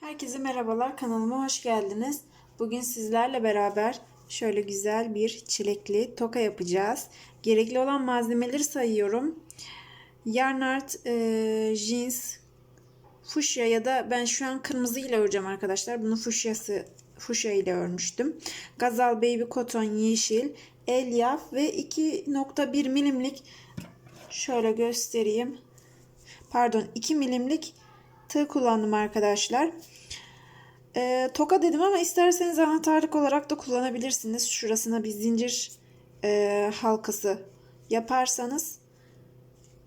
Herkese merhabalar kanalıma hoş geldiniz. Bugün sizlerle beraber şöyle güzel bir çilekli toka yapacağız. Gerekli olan malzemeleri sayıyorum. Yarnart e, jeans fuşya ya da ben şu an kırmızı ile öreceğim arkadaşlar. Bunu fuşyası fuşya ile örmüştüm. Gazal Baby Cotton yeşil, elyaf ve 2.1 milimlik şöyle göstereyim. Pardon 2 milimlik tığ kullandım arkadaşlar. E, toka dedim ama isterseniz anahtarlık olarak da kullanabilirsiniz. Şurasına bir zincir e, halkası yaparsanız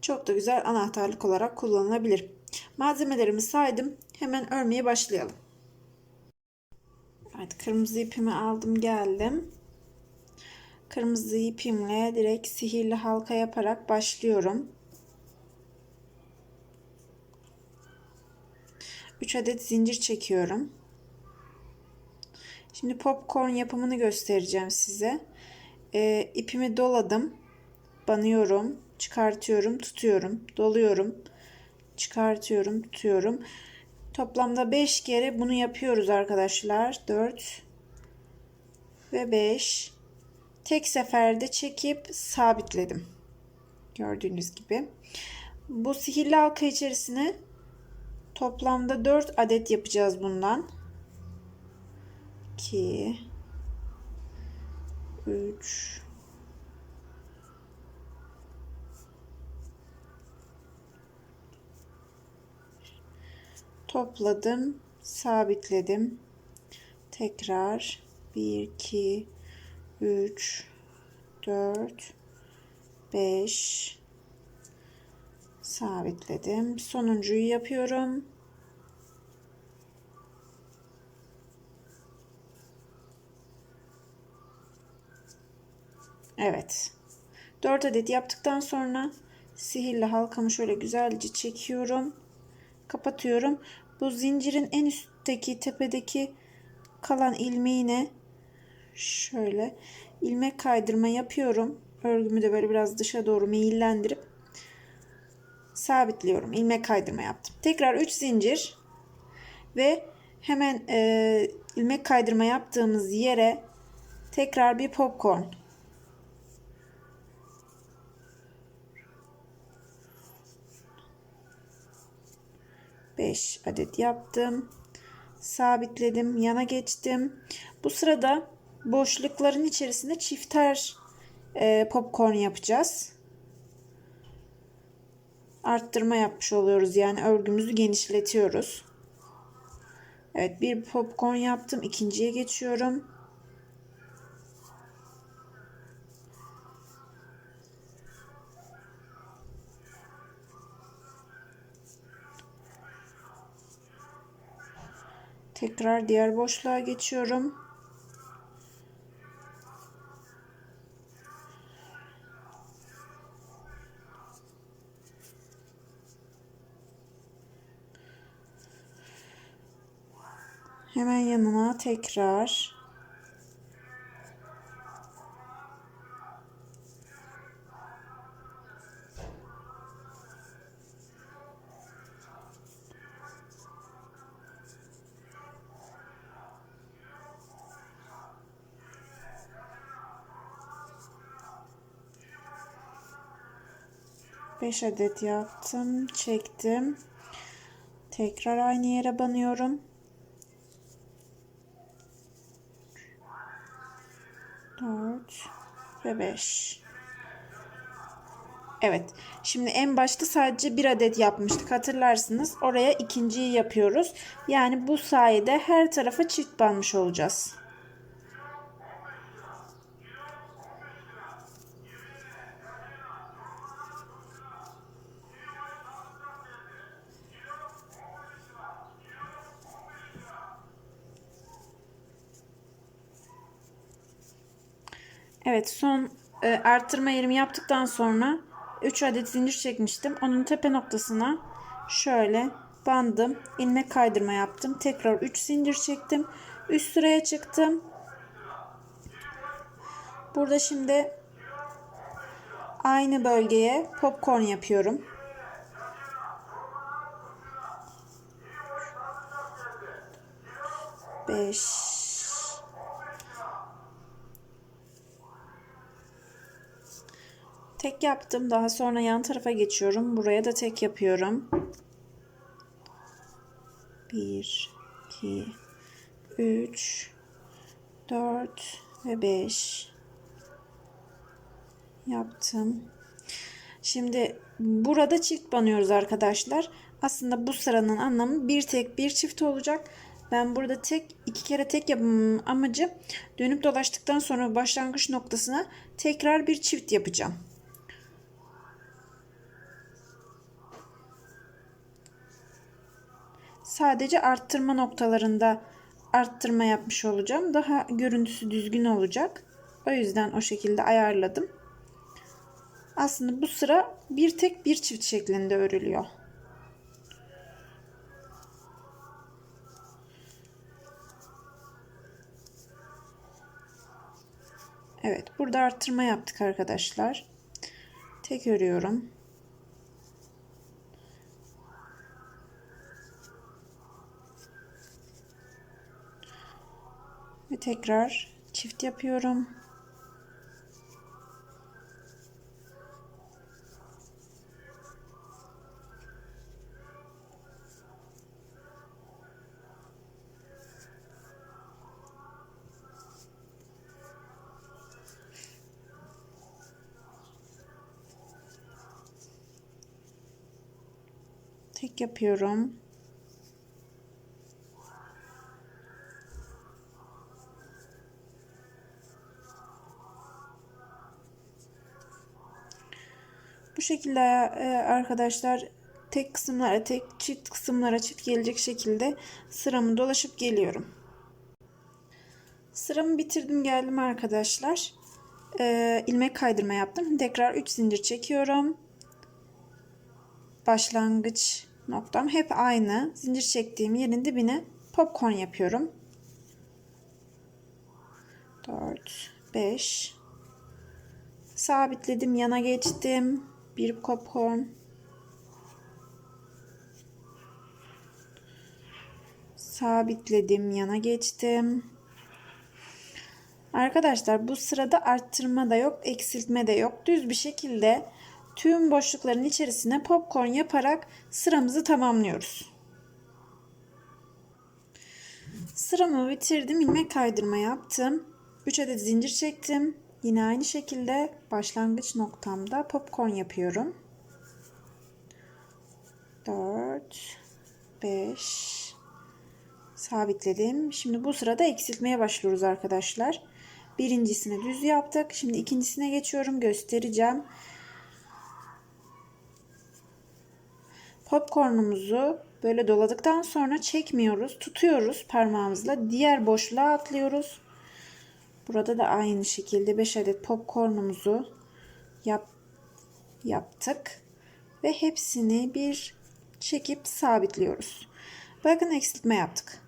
çok da güzel anahtarlık olarak kullanılabilir. Malzemelerimi saydım. Hemen örmeye başlayalım. Evet, kırmızı ipimi aldım geldim. Kırmızı ipimle direkt sihirli halka yaparak başlıyorum. 3 adet zincir çekiyorum. Şimdi popcorn yapımını göstereceğim size. E, ipimi doladım. Banıyorum. Çıkartıyorum. Tutuyorum. Doluyorum. Çıkartıyorum. Tutuyorum. Toplamda 5 kere bunu yapıyoruz arkadaşlar. 4 ve 5. Tek seferde çekip sabitledim. Gördüğünüz gibi. Bu sihirli halka içerisine Toplamda 4 adet yapacağız bundan. 2 3 Topladım, sabitledim. Tekrar 1 2 3 4 5 sabitledim. Sonuncuyu yapıyorum. Evet. 4 adet yaptıktan sonra sihirli halkamı şöyle güzelce çekiyorum. Kapatıyorum. Bu zincirin en üstteki tepedeki kalan ilmeğine şöyle ilmek kaydırma yapıyorum. Örgümü de böyle biraz dışa doğru meyillendirip sabitliyorum. ilmek kaydırma yaptım. Tekrar 3 zincir ve hemen e, ilmek kaydırma yaptığımız yere tekrar bir popcorn. Beş adet yaptım. Sabitledim. Yana geçtim. Bu sırada boşlukların içerisinde çifter e, popcorn yapacağız arttırma yapmış oluyoruz. Yani örgümüzü genişletiyoruz. Evet bir popcorn yaptım. ikinciye geçiyorum. Tekrar diğer boşluğa geçiyorum. Hemen yanına tekrar Beş adet yaptım, çektim. Tekrar aynı yere banıyorum. 4 ve 5. Evet. Şimdi en başta sadece bir adet yapmıştık. Hatırlarsınız. Oraya ikinciyi yapıyoruz. Yani bu sayede her tarafa çift banmış olacağız. Evet son e, arttırma yerimi yaptıktan sonra 3 adet zincir çekmiştim. Onun tepe noktasına şöyle bandım. ilmek kaydırma yaptım. Tekrar 3 zincir çektim. Üst sıraya çıktım. Burada şimdi aynı bölgeye popcorn yapıyorum. 5 Tek yaptım. Daha sonra yan tarafa geçiyorum. Buraya da tek yapıyorum. 1 2 3 4 ve 5 yaptım. Şimdi burada çift banıyoruz arkadaşlar. Aslında bu sıranın anlamı bir tek bir çift olacak. Ben burada tek iki kere tek yapmamın amacı dönüp dolaştıktan sonra başlangıç noktasına tekrar bir çift yapacağım. Sadece arttırma noktalarında arttırma yapmış olacağım. Daha görüntüsü düzgün olacak. O yüzden o şekilde ayarladım. Aslında bu sıra bir tek bir çift şeklinde örülüyor. Evet, burada arttırma yaptık arkadaşlar. Tek örüyorum. Ve tekrar çift yapıyorum. Tek yapıyorum. Şekilde e, arkadaşlar tek kısımlara tek çift kısımlara çift gelecek şekilde sıramı dolaşıp geliyorum. Sıramı bitirdim geldim arkadaşlar. Ee, ilmek kaydırma yaptım. Tekrar 3 zincir çekiyorum. Başlangıç noktam hep aynı. Zincir çektiğim yerin dibine popcorn yapıyorum. 4 5 sabitledim yana geçtim bir popcorn. Sabitledim yana geçtim. Arkadaşlar bu sırada arttırma da yok eksiltme de yok. Düz bir şekilde tüm boşlukların içerisine popcorn yaparak sıramızı tamamlıyoruz. Sıramı bitirdim ilmek kaydırma yaptım. 3 adet zincir çektim Yine aynı şekilde başlangıç noktamda popcorn yapıyorum. 4 5 sabitledim. Şimdi bu sırada eksiltmeye başlıyoruz arkadaşlar. Birincisini düz yaptık. Şimdi ikincisine geçiyorum. Göstereceğim. Popcornumuzu böyle doladıktan sonra çekmiyoruz. Tutuyoruz parmağımızla. Diğer boşluğa atlıyoruz. Burada da aynı şekilde 5 adet popcornumuzu yap, yaptık. Ve hepsini bir çekip sabitliyoruz. Bakın eksiltme yaptık.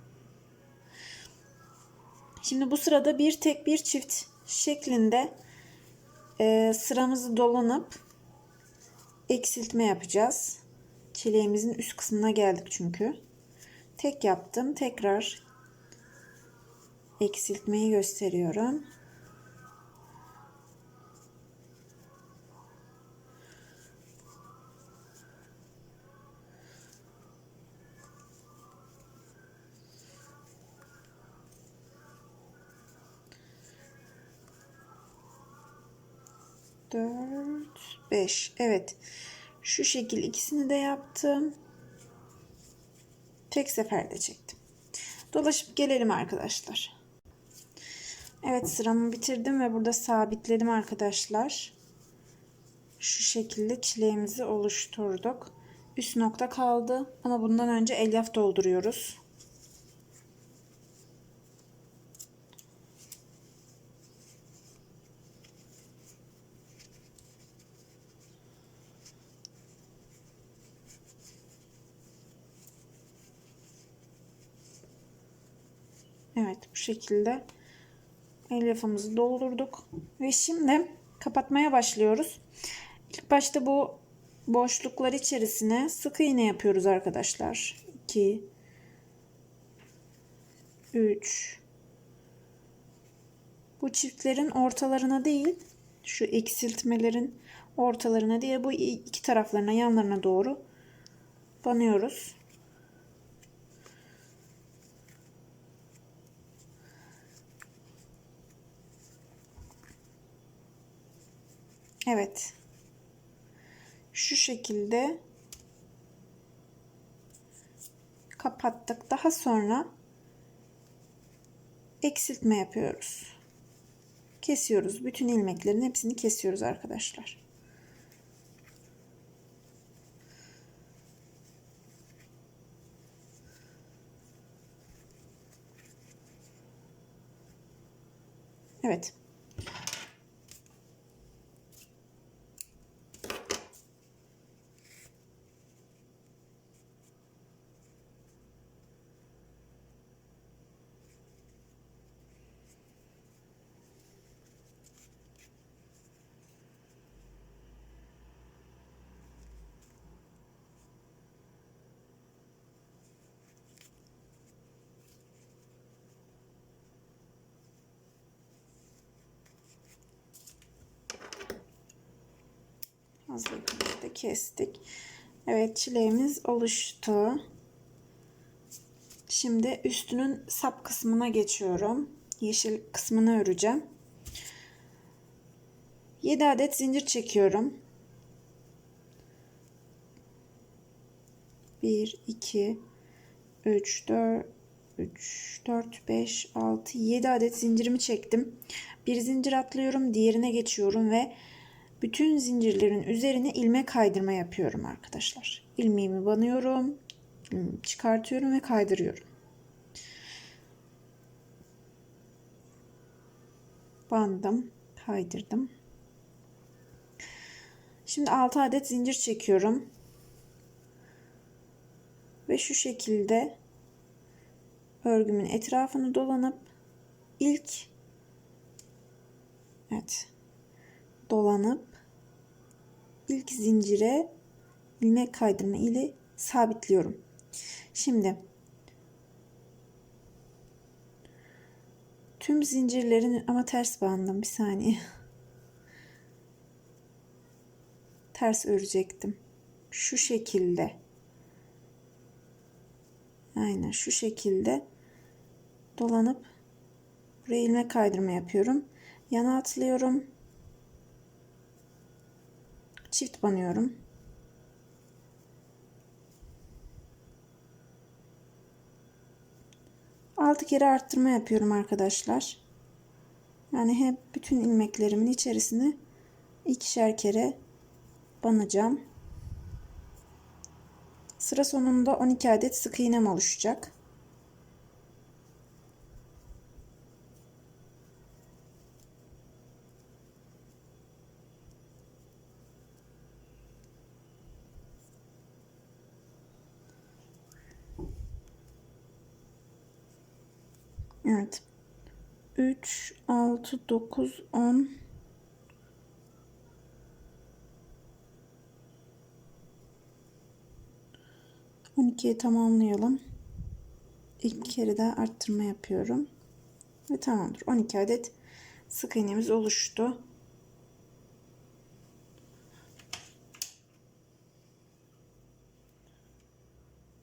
Şimdi bu sırada bir tek bir çift şeklinde e, sıramızı dolanıp eksiltme yapacağız. Çileğimizin üst kısmına geldik çünkü. Tek yaptım. Tekrar eksiltmeyi gösteriyorum. Dört, beş. Evet. Şu şekil ikisini de yaptım. Tek seferde çektim. Dolaşıp gelelim arkadaşlar. Evet sıramı bitirdim ve burada sabitledim arkadaşlar. Şu şekilde çileğimizi oluşturduk. Üst nokta kaldı ama bundan önce elyaf dolduruyoruz. Evet bu şekilde elyafımızı doldurduk. Ve şimdi kapatmaya başlıyoruz. İlk başta bu boşluklar içerisine sık iğne yapıyoruz arkadaşlar. 2 3 Bu çiftlerin ortalarına değil, şu eksiltmelerin ortalarına değil, bu iki taraflarına, yanlarına doğru banıyoruz. Evet. Şu şekilde kapattık. Daha sonra eksiltme yapıyoruz. Kesiyoruz. Bütün ilmeklerin hepsini kesiyoruz arkadaşlar. Evet. Hazır işte kestik. Evet çileğimiz oluştu. Şimdi üstünün sap kısmına geçiyorum. Yeşil kısmını öreceğim. 7 adet zincir çekiyorum. 1 2 3 4 3 4 5 6 7 adet zincirimi çektim. Bir zincir atlıyorum, diğerine geçiyorum ve bütün zincirlerin üzerine ilmek kaydırma yapıyorum arkadaşlar. İlmeğimi banıyorum, çıkartıyorum ve kaydırıyorum. Bandım, kaydırdım. Şimdi 6 adet zincir çekiyorum. Ve şu şekilde örgümün etrafını dolanıp ilk evet dolanıp ilk zincire ilmek kaydırma ile sabitliyorum. Şimdi tüm zincirlerin ama ters bandım bir saniye. Ters örecektim. Şu şekilde. Aynen şu şekilde dolanıp buraya ilmek kaydırma yapıyorum. Yana atlıyorum. Çift banıyorum. Altı kere arttırma yapıyorum arkadaşlar. Yani hep bütün ilmeklerimin içerisine ikişer kere banacağım. Sıra sonunda 12 adet sık iğnem oluşacak. Evet. 3, 6, 9, 10, 12'yi tamamlayalım. İlk kere daha arttırma yapıyorum. Ve tamamdır. 12 adet sık iğnemiz oluştu.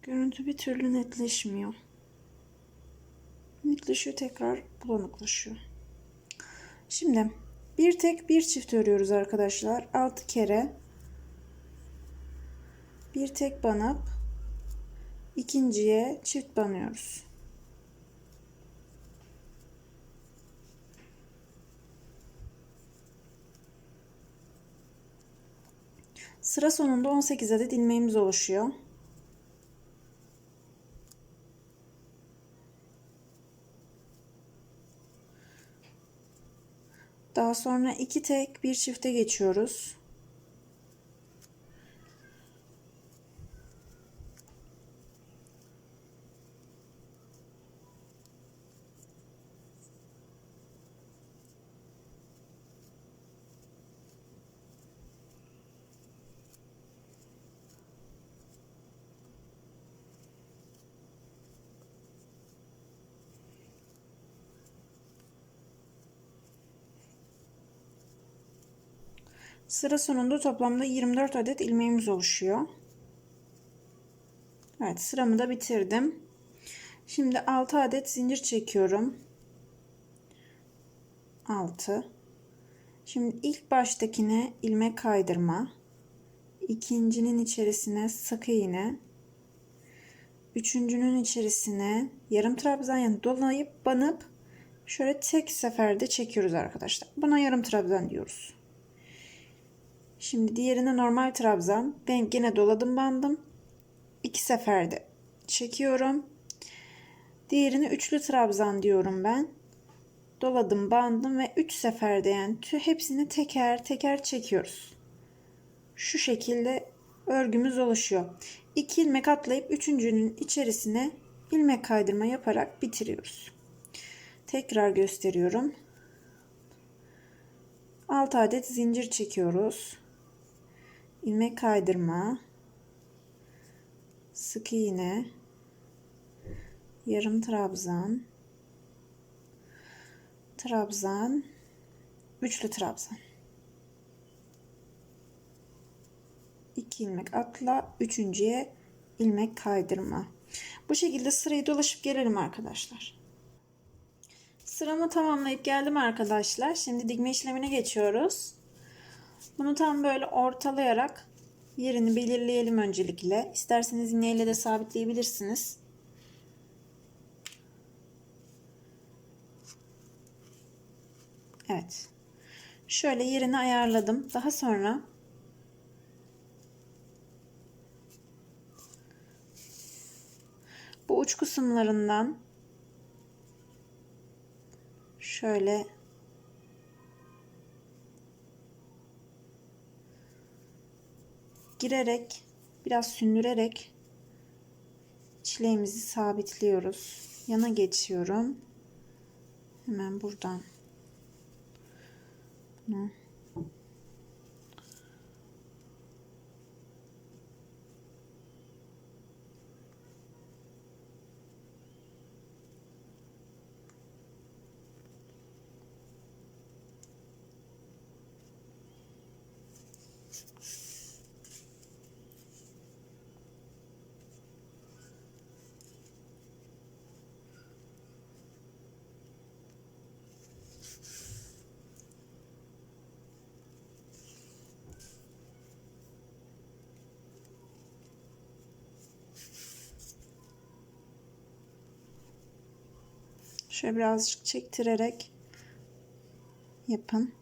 Görüntü bir türlü netleşmiyor. Netleşiyor tekrar bulanıklaşıyor. Şimdi bir tek bir çift örüyoruz arkadaşlar. 6 kere bir tek banıp ikinciye çift banıyoruz. Sıra sonunda 18 adet ilmeğimiz oluşuyor. Daha sonra iki tek bir çifte geçiyoruz. Sıra sonunda toplamda 24 adet ilmeğimiz oluşuyor. Evet sıramı da bitirdim. Şimdi 6 adet zincir çekiyorum. 6. Şimdi ilk baştakine ilmek kaydırma. ikincinin içerisine sık iğne. Üçüncünün içerisine yarım trabzan yani dolayıp banıp şöyle tek seferde çekiyoruz arkadaşlar. Buna yarım trabzan diyoruz. Şimdi diğerine normal trabzan. Ben gene doladım bandım. İki seferde çekiyorum. Diğerini üçlü trabzan diyorum ben. Doladım bandım ve üç seferde yani tü hepsini teker teker çekiyoruz. Şu şekilde örgümüz oluşuyor. 2 ilmek atlayıp üçüncünün içerisine ilmek kaydırma yaparak bitiriyoruz. Tekrar gösteriyorum. 6 adet zincir çekiyoruz. İlmek kaydırma, sık iğne, yarım trabzan, trabzan, üçlü trabzan. 2 ilmek atla, üçüncüye ilmek kaydırma. Bu şekilde sırayı dolaşıp gelelim arkadaşlar. Sıramı tamamlayıp geldim arkadaşlar. Şimdi dikme işlemine geçiyoruz. Bunu tam böyle ortalayarak yerini belirleyelim öncelikle. İsterseniz iğneyle de sabitleyebilirsiniz. Evet. Şöyle yerini ayarladım. Daha sonra bu uç kısımlarından şöyle girerek biraz sündürerek çileğimizi sabitliyoruz. Yana geçiyorum. Hemen buradan bunu Şöyle birazcık çektirerek yapın.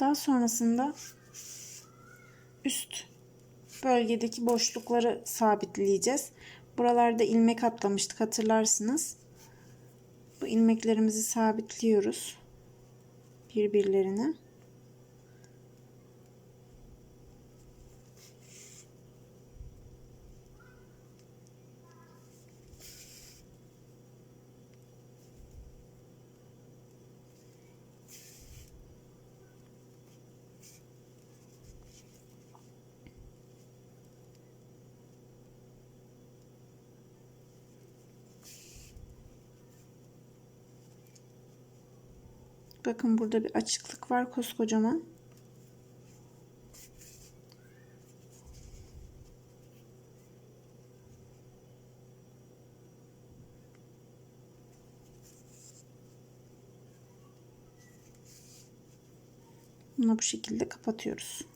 Daha sonrasında üst bölgedeki boşlukları sabitleyeceğiz. Buralarda ilmek atlamıştık hatırlarsınız. Bu ilmeklerimizi sabitliyoruz birbirlerine. Bakın burada bir açıklık var koskocaman. Bunu bu şekilde kapatıyoruz.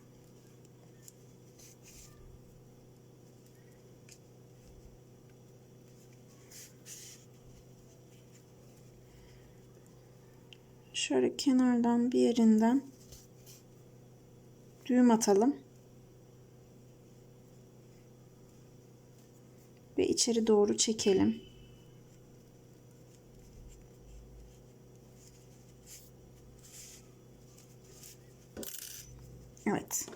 Şöyle kenardan bir yerinden düğüm atalım. Ve içeri doğru çekelim. Evet.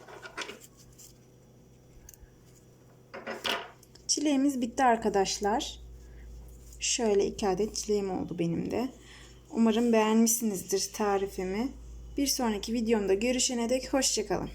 Çileğimiz bitti arkadaşlar. Şöyle iki adet çileğim oldu benim de. Umarım beğenmişsinizdir tarifimi. Bir sonraki videomda görüşene dek hoşçakalın.